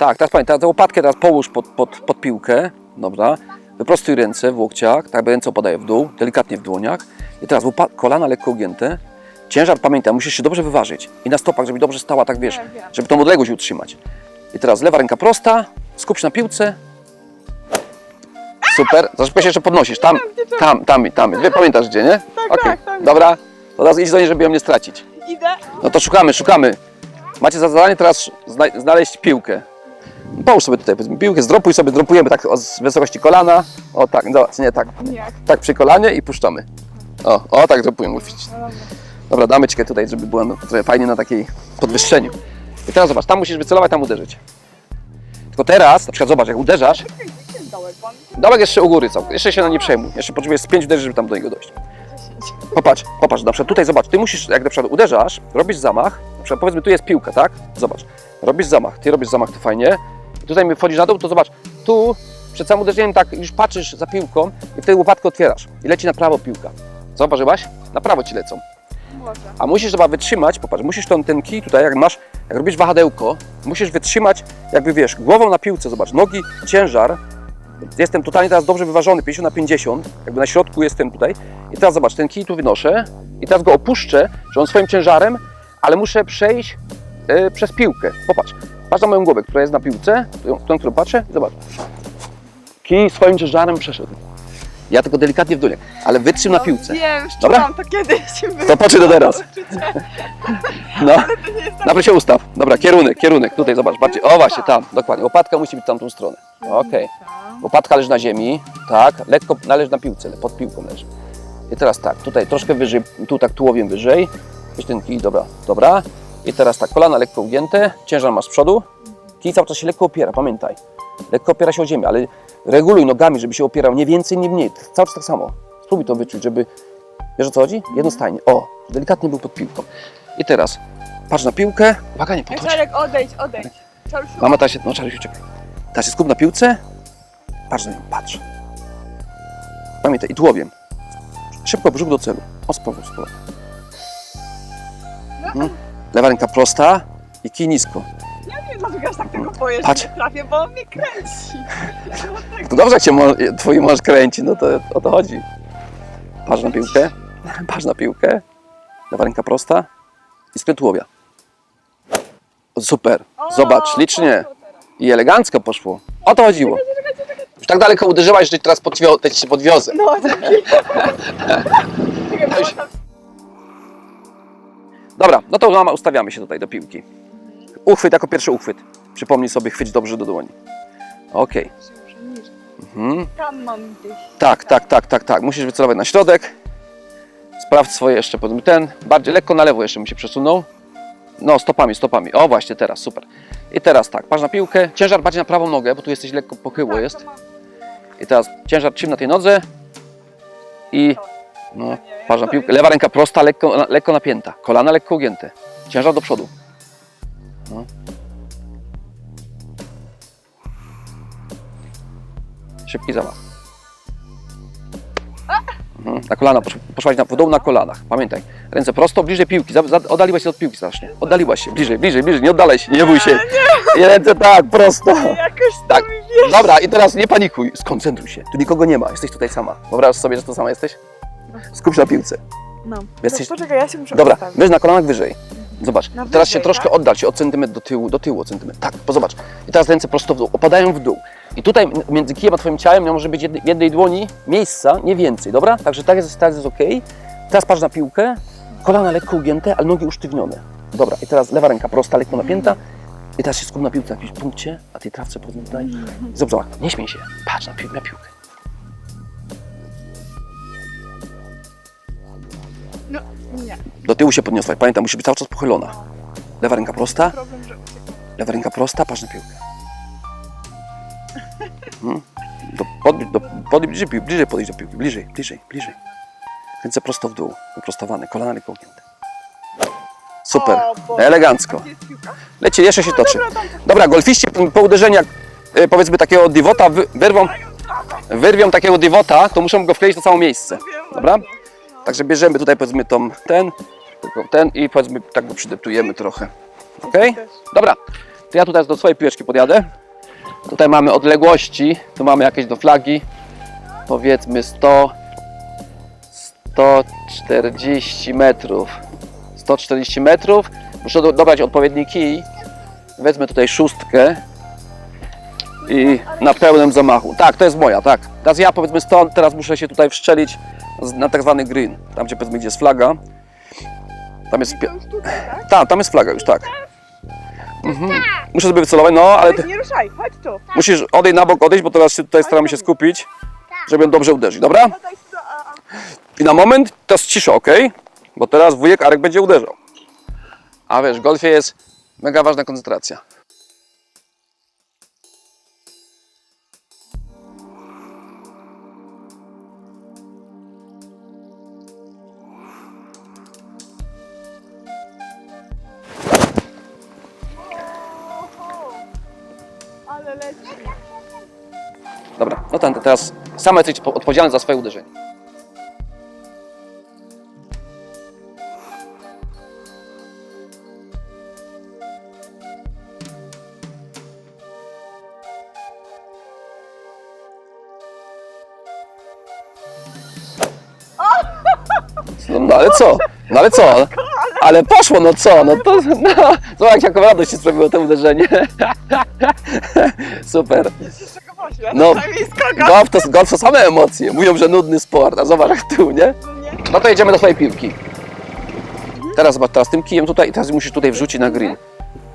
Tak, teraz pamiętaj, tę łopatkę teraz połóż pod, pod, pod piłkę, dobra. Wyprostuj ręce w łokciach, tak by ręce opadają w dół, delikatnie w dłoniach. I teraz kolana lekko ugięte. Ciężar, pamiętaj, musisz się dobrze wyważyć. I na stopach, żeby dobrze stała, tak wiesz, wiem. żeby tą odległość utrzymać. I teraz lewa ręka prosta, skup się na piłce. Super, za szybko się jeszcze podnosisz, tam, tam, tam, tam. Wie, pamiętasz gdzie, nie? Tak, Okej, tak, tak. Dobra, to teraz idź do niej, żeby ją nie stracić. Idę. No to szukamy, szukamy. Macie za zadanie teraz zna- znaleźć piłkę. Połóż sobie tutaj piłkę, zdropuj sobie, zdropujemy tak z wysokości kolana. O tak, zobacz, nie tak. Jak? Tak przy kolanie i puszczamy. O, o tak zdropujemy. No dobra. Damy cię tutaj, żeby była no, trochę fajnie na takiej podwyższeniu. I teraz zobacz, tam musisz wycelować, tam uderzyć. Tylko teraz, na przykład zobacz, jak uderzasz, dołek jeszcze u góry całkiem, jeszcze się na nie przejmuj. Jeszcze potrzebujesz z pięć uderzeń, żeby tam do niego dojść. Popatrz, popatrz, na przykład tutaj zobacz, ty musisz, jak na przykład uderzasz, robisz zamach, na przykład powiedzmy tu jest piłka, tak? Zobacz, robisz zamach, ty robisz zamach, to fajnie. I tutaj mi wchodzisz na dół, to zobacz, tu przed samym uderzeniem tak już patrzysz za piłką i wtedy łopatkę otwierasz i leci na prawo piłka. Zauważyłaś? Na prawo ci lecą. Może. A musisz chyba wytrzymać, popatrz, musisz ten, ten kij tutaj, jak masz, jak robisz wahadełko, musisz wytrzymać, jakby wiesz, głową na piłce, zobacz, nogi, ciężar. Jestem totalnie teraz dobrze wyważony, 50 na 50, jakby na środku jestem tutaj. I teraz zobacz, ten kij tu wynoszę i teraz go opuszczę, że on swoim ciężarem, ale muszę przejść e, przez piłkę. Popatrz, patrz na moją głowę, która jest na piłce, tą, którą patrzę, zobacz. Kij swoim ciężarem przeszedł. Ja tylko delikatnie w dół, ale wytrzym na piłce. Wiem, już Dobra? to kiedyś. To poczekaj do teraz. No. Jest tak. Najpierw się ustaw. Dobra, kierunek, kierunek. Tutaj zobacz, bardziej. O właśnie, tam, dokładnie. Łopatka musi być w tamtą stronę. Okej. Łopatka leży na ziemi, tak, lekko należy na piłce, pod piłką leży. I teraz tak, tutaj troszkę wyżej, tu tak tułowiem wyżej. Weź ten kij, dobra, dobra. I teraz tak, kolana lekko ugięte, ciężar masz z przodu. Kij cały czas się lekko opiera, pamiętaj. Lekko opiera się o ziemię, ale reguluj nogami, żeby się opierał nie więcej, nie mniej. Cały czas tak samo. Spróbuj to wyczuć, żeby... Wiesz o co chodzi? Jednostajnie. O, delikatnie był pod piłką. I teraz patrz na piłkę. Uwaga, nie podchodź. Czarek, odejdź, odejdź. Czarusiu. Mama teraz się, no Czarusiu, czekaj. Teraz się skup na piłce. Patrz na nią, patrz. Pamiętaj, i tułowiem. Szybko brzuch do celu. O, spokój, spokój. Mhm. Lewa ręka prosta i kij nisko. Ja nie wiem, dlaczego aż tak tego boję, Patrz. że nie trafię, bo on mnie kręci. To dobrze, jak cię mo- twój mąż kręci, no to o to chodzi. Patrz na piłkę. Patrz na piłkę. Lewa ręka prosta i skręt. O, Super. Zobacz, licznie. poszło teraz. I elegancko poszło. O to chodziło. Już tak daleko uderzyłaś, że teraz podwio- te ci się podwiozę. No. Czekaj, bo tam Dobra, no to ustawiamy się tutaj do piłki. Uchwyt jako pierwszy uchwyt. Przypomnij sobie, chwyć dobrze do dłoni. Niżej. Mhm. Tam mam gdzieś. Tak, tak, tak, tak, tak. Musisz wycelować na środek. Sprawdź swoje jeszcze, powiedzmy ten. Bardziej lekko na lewo jeszcze mi się przesunął. No, stopami, stopami. O, właśnie, teraz, super. I teraz tak, patrz na piłkę. Ciężar bardziej na prawą nogę, bo tu jesteś lekko pochyło Tak, jest. I teraz ciężar trzym na tej nodze. I no, patrz na piłkę. Lewa ręka prosta, lekko, lekko napięta. Kolana lekko ugięte. Ciężar do przodu. No. Szybki zamach. Mhm. Na kolana, posz- poszłaś na, w dół na kolanach. Pamiętaj, ręce prosto, bliżej piłki. Za, za, oddaliłaś się od piłki strasznie. Oddaliłaś się, bliżej, bliżej, bliżej. Nie oddalaj się, nie bój się. I ręce tak, prosto. Jakoś Tak. Dobra, i teraz nie panikuj, skoncentruj się. Tu nikogo nie ma, jesteś tutaj sama. Wyobraź sobie, że to sama jesteś? Skup się na piłce. No. Jesteś- To poczekaj, ja się muszę Dobra, ustawić. weź na kolanach wyżej. Zobacz, Na teraz się wyżej, troszkę tak? oddal się o centymetr do tyłu, do tyłu o centymetr. Tak, bo zobacz. I teraz ręce prosto w dół, opadają w dół. I tutaj między kijem a twoim ciałem nie może być jednej, jednej dłoni miejsca, nie więcej, dobra? Także tak jest, tak jest ok. Teraz patrz na piłkę, kolana lekko ugięte, ale nogi usztywnione. Dobra, i teraz lewa ręka prosta, lekko napięta. I teraz się skup na piłce, na jakimś punkcie, na tej trawce powiedzmy tutaj. Zobacz, zobacz, nie śmiej się, patrz na, pił- na piłkę. No, nie. Do tyłu się podniosła. Pamiętaj, musi być cały czas pochylona. Lewa ręka prosta, Problem, że uciekam. lewa ręka prosta, patrz na piłkę. Mhm. Do, pod, do, pod, bliżej, pił- bliżej podejść do piłki, bliżej, bliżej, bliżej. Ręce prosto w dół, wyprostowane, kolana lekko ugięte. Super, O Boże. elegancko. Gdzie jest piłka? Leci, jeszcze się toczy. Dobra, tam Dobra, golfiści po uderzeniu, jak, e, powiedzmy takiego divota, wy, wyrwą, wyrwią takiego divota, to muszą go wkleić na całe miejsce. wiem Dobra? właśnie. Także bierzemy tutaj powiedzmy tą, ten, ten i powiedzmy tak go przydeptujemy trochę. Ok? Dobra. To ja tutaj do swojej piłeczki podjadę. Tutaj mamy odległości, tu mamy jakieś do flagi. Powiedzmy 100, 140 metrów. 140 metrów. Muszę do, dobrać odpowiedni kij. Wezmę tutaj szóstkę i na pełnym zamachu. Tak, to jest moja, tak. Teraz ja powiedzmy stąd, teraz muszę się tutaj wszczelić na tak zwany green. Tam gdzie powiedzmy gdzie jest flaga. Tam jest. To Pie- już tutaj, tak? tam, tam jest flaga już, tak. Mhm. Muszę sobie wycelować, no ale ty Nie ruszaj, chodź tu. musisz odejść na bok, odejść, bo teraz się tutaj staramy się skupić, żeby ją dobrze uderzyć, dobra? Podaj tu, a, a. I na moment teraz cisza, ok? Bo teraz wujek Arek będzie uderzał. A wiesz, w golfie jest mega ważna koncentracja. Ale leci. Dobra, no ten, teraz sam jesteś po- odpowiedzialny za swoje uderzenie. No, no ale co? No ale co? Ale poszło, no co? No to, no, zobacz jak jaką radość się sprawiło to uderzenie. Super. No. No. Golf to, golf to same emocje. Mówią, że nudny sport, a zobacz jak tu, nie? No to jedziemy do swojej piłki. Teraz zobacz, teraz tym kijem tutaj i teraz musisz tutaj wrzucić na green.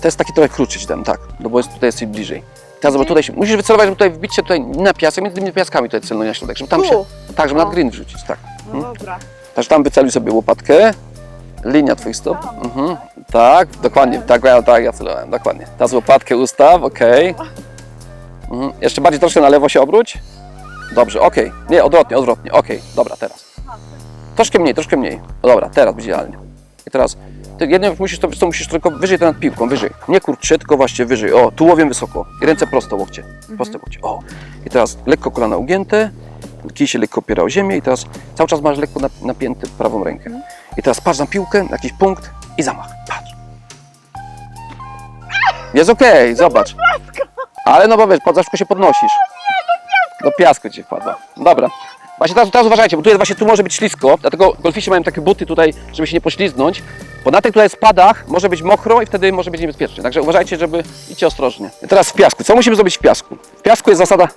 To jest taki trochę krótszy ci dam, tak, no bo jest, tutaj jesteś bliżej. Teraz zobacz, tutaj się, musisz wycelować, żeby tutaj wbić się tutaj na piasek, między tymi piaskami tutaj celuj na środek, żeby tam się, tak, żeby na green wrzucić, tak. No dobra. Także tam wyceluj sobie łopatkę, linia twoich stop, Tam. mhm. tak, dokładnie, tak, ja, tak, ja celowałem, dokładnie. Teraz łopatkę ustaw, okej. Mhm. Jeszcze bardziej troszkę na lewo się obróć. Dobrze, okej. Nie, odwrotnie, odwrotnie. Okej, dobra, teraz. Troszkę mniej, troszkę mniej. Dobra, teraz będzie idealnie. I teraz, ty jedno musisz to, co, musisz tylko wyżej to nad piłką, wyżej. Nie kurczę, tylko właśnie wyżej. O, tułowiem wysoko. I ręce prosto, łokcie. Proste łokcie. O. I teraz lekko kolana ugięte, kij się lekko opiera o ziemię i teraz cały czas masz lekko nap- napięty prawą rękę. I teraz patrz na piłkę, na jakiś punkt i zamach. Patrz. Jest okej, zobacz. Ale no bo wiesz, pod za szybko się podnosisz. Do piasku ci wpadła. Dobra. Właśnie teraz, teraz uważajcie, bo tu jest właśnie tu może być ślisko, dlatego golfiści mają takie buty tutaj, żeby się nie poślizgnąć, bo na tych tutaj spadach może być mokro i wtedy może być niebezpiecznie. Także uważajcie, żeby idźcie ostrożnie. I teraz w piasku. Co musimy zrobić w piasku? W piasku jest zasada,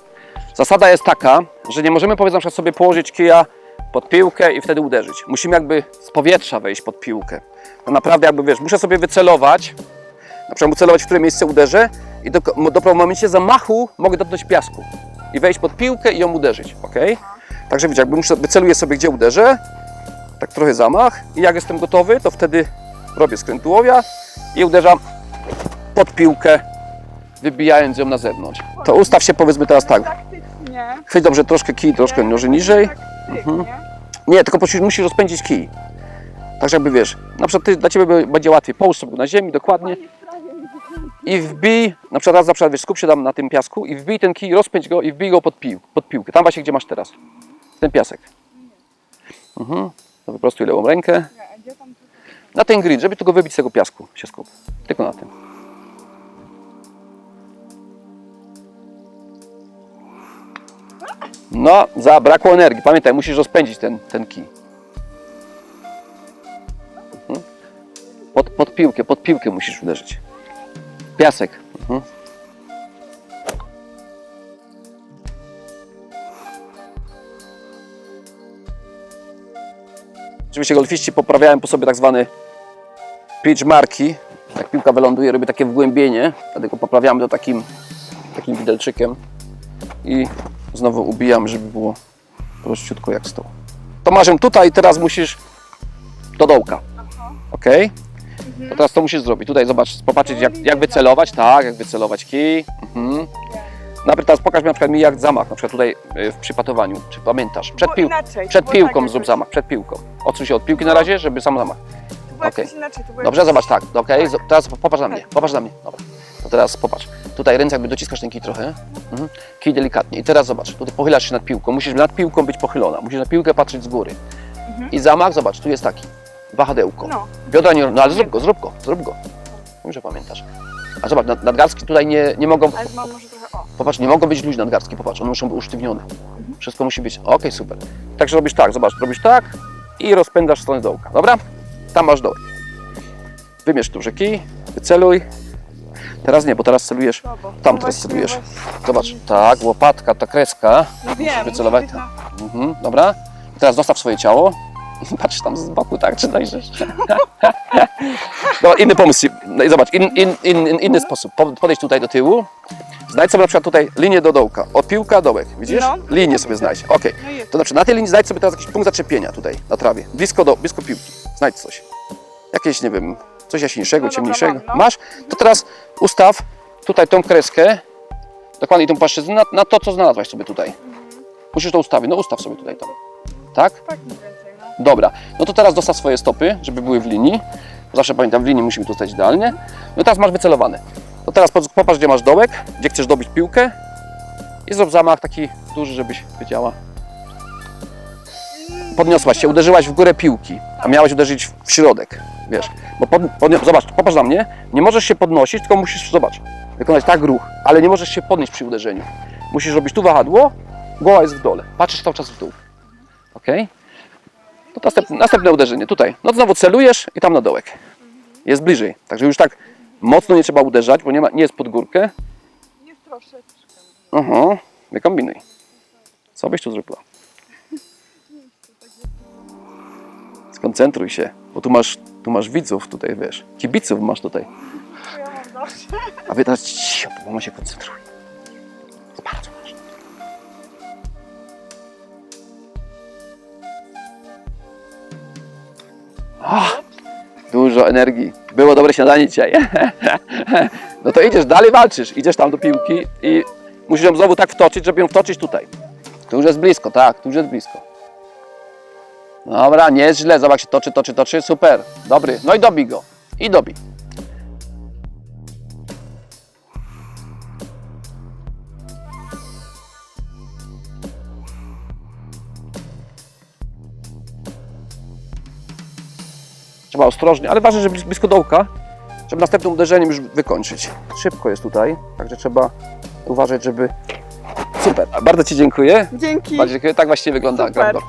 zasada jest taka, że nie możemy powiedzmy na przykład sobie położyć kija pod piłkę i wtedy uderzyć. Musimy jakby z powietrza wejść pod piłkę. To naprawdę jakby wiesz, muszę sobie wycelować, na przykład celować, w które miejsce uderzę i do, dopiero w momencie zamachu mogę dotknąć piasku i wejść pod piłkę i ją uderzyć, ok? Także widzicie, jakby muszę, wyceluję sobie, gdzie uderzę, tak trochę zamach i jak jestem gotowy, to wtedy robię skręt tułowia i uderzam pod piłkę, wybijając ją na zewnątrz. To ustaw się powiedzmy teraz tak, chwyć dobrze troszkę kij, troszkę noży niżej, Taktycznie. nie, tylko musisz, musisz rozpędzić kij. Także jakby wiesz, na przykład ty, dla Ciebie będzie łatwiej, połóż sobie go na ziemi dokładnie i wbij, na przykład raz, na przykład wiesz, skup się tam na tym piasku i wbij ten kij, rozpędź go i wbij go pod, pił, pod piłkę, tam właśnie gdzie masz teraz, ten piasek. Mhm. To wyprostuj lewą rękę, na ten green, żeby tylko wybić z tego piasku się skup, tylko na tym. No, zabrakło energii. Pamiętaj, musisz rozpędzić ten, ten kij. Mhm. Pod, pod piłkę, pod piłkę musisz uderzyć. Piasek. Mhm. Oczywiście golfiści poprawiają po sobie tak zwany pitch marki. Jak piłka wyląduje, robi takie wgłębienie, dlatego poprawiamy to takim, takim widelczykiem i znowu ubijam, żeby było prościutko jak stoł. To masz ją tutaj, teraz musisz do dołka. Ok? To teraz to musisz zrobić. Tutaj zobacz, popatrzeć jak, jak wycelować, tak, jak wycelować kij. Mhm. Najpierw teraz pokaż mi na przykład mi jak zamach, na przykład tutaj y, w przypatowaniu, czy pamiętasz? Przed, pił inaczej, przed piłką tak zrób jakoś. zamach, przed piłką. Odsuń się od piłki na razie, żeby sam zamach. To było Okej. jakoś inaczej. To było Dobrze, jakoś- zobacz, tak, okej, Tak. teraz popatrz na mnie, Tak. popatrz na mnie, dobra. To teraz popatrz, tutaj ręce jakby dociskasz ten kij trochę, mhm. kij delikatnie i teraz zobacz, tutaj pochylasz się nad piłką, musisz nad piłką być pochylona, musisz na piłkę patrzeć z góry. I zamach, zobacz, tu jest taki, wahadełko. No. Biodra nie, no ale zrób go, zrób go, zrób go. Wiem, że pamiętasz. A zobacz, nad- nadgarstki tutaj nie, nie mogą, Ale mam może trochę, o. popatrz, nie mogą być luźne nadgarstki, popatrz, one muszą być usztywnione. Wszystko musi być, okej, super. Także robisz tak, zobacz, robisz tak i rozpędzasz stronę dołka, dobra? Tam masz dołek. Wymierz duży kij, wyceluj. Teraz nie, bo teraz celujesz, No, bo tam to teraz właśnie- celujesz. właśnie- Zobacz, tak, łopatka, ta kreska, No wiem, wycelować. być na- Mhm, dobra. I teraz dostaw swoje ciało. Patrz tam z boku, tak, czy dojrzysz. no, inny pomysł. No i zobacz, in, in, in, in, inny sposób. Po- Podejdź tutaj do tyłu. Znajdź sobie na przykład tutaj linię do dołka. Od piłka dołek, widzisz? No. Linię sobie znajdź. Okej. No jest. To znaczy na tej linii znajdź sobie teraz jakiś punkt zaczepienia tutaj, na trawie. Blisko, do, blisko piłki. Znajdź coś. Jakieś, nie wiem, coś jaśniejszego, No ciemniejszego. no. Masz? To teraz ustaw tutaj tą kreskę, dokładnie tą płaszczyznę, na, na to, co znalazłaś sobie tutaj. Musisz to ustawić. No ustaw sobie tutaj to. Tak? Tak no. Dobra. No to teraz dostaw swoje stopy, żeby były w linii. Zawsze pamiętam, w linii musimy tu stać idealnie. No teraz masz wycelowane. To teraz popatrz, gdzie masz dołek, gdzie chcesz dobić piłkę i zrób zamach taki duży, żebyś wiedziała. Podniosłaś się, uderzyłaś w górę piłki, a miałaś uderzyć w środek, wiesz. Bo pod, podni- zobacz, popatrz na mnie, nie możesz się podnosić, tylko musisz, zobacz, wykonać tak ruch, ale nie możesz się podnieść przy uderzeniu. Musisz robić tu wahadło, głowa jest w dole, patrzysz cały czas w dół. Ok? To następne, następne uderzenie, tutaj. No znowu celujesz i tam na dołek. Jest bliżej, także już tak mocno nie trzeba uderzać, bo nie, ma, nie jest pod górkę. Jest troszeczkę. Aha, nie kombinuj. Co byś tu zrobiła? Skoncentruj się, bo tu masz, tu masz widzów tutaj, wiesz, kibiców masz tutaj. A wy teraz cicho, bo mama się koncentruje. Bardzo ważne. Dużo energii. Było dobre śniadanie dzisiaj. No to idziesz, dalej walczysz. Idziesz tam do piłki i musisz ją znowu tak wtoczyć, żeby ją wtoczyć tutaj. Tu już jest blisko, tak, tu już jest blisko. Dobra, nie jest źle. Zobacz, się toczy, toczy, toczy. Super, dobry. No i dobij go. I dobij. Trzeba ostrożnie, ale ważne, żeby blisko dołka, żeby następnym uderzeniem już wykończyć. Szybko jest tutaj, także trzeba uważać, żeby... Super, bardzo Ci dziękuję. Dzięki. Bardzo dziękuję. Tak właściwie wygląda Super. Grandor.